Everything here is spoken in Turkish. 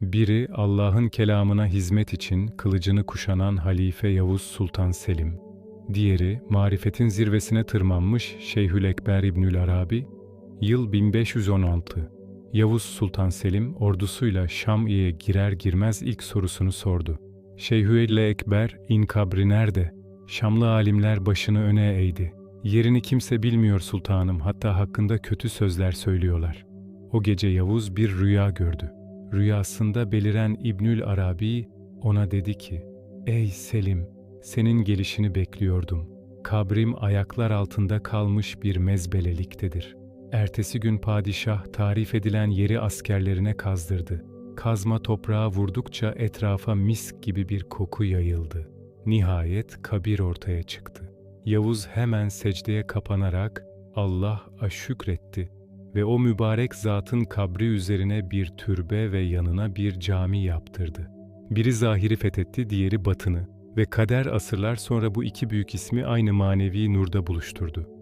Biri Allah'ın kelamına hizmet için kılıcını kuşanan Halife Yavuz Sultan Selim. Diğeri marifetin zirvesine tırmanmış Şeyhülekber İbnül Arabi. Yıl 1516. Yavuz Sultan Selim ordusuyla Şam'iye girer girmez ilk sorusunu sordu. Şeyhüel Ekber in kabri nerede? Şamlı alimler başını öne eğdi. Yerini kimse bilmiyor sultanım hatta hakkında kötü sözler söylüyorlar. O gece Yavuz bir rüya gördü. Rüyasında beliren İbnül Arabi ona dedi ki, Ey Selim, senin gelişini bekliyordum. Kabrim ayaklar altında kalmış bir mezbeleliktedir. Ertesi gün padişah tarif edilen yeri askerlerine kazdırdı. Kazma toprağa vurdukça etrafa misk gibi bir koku yayıldı. Nihayet kabir ortaya çıktı. Yavuz hemen secdeye kapanarak Allah'a şükretti ve o mübarek zatın kabri üzerine bir türbe ve yanına bir cami yaptırdı. Biri zahiri fethetti, diğeri batını ve kader asırlar sonra bu iki büyük ismi aynı manevi nurda buluşturdu.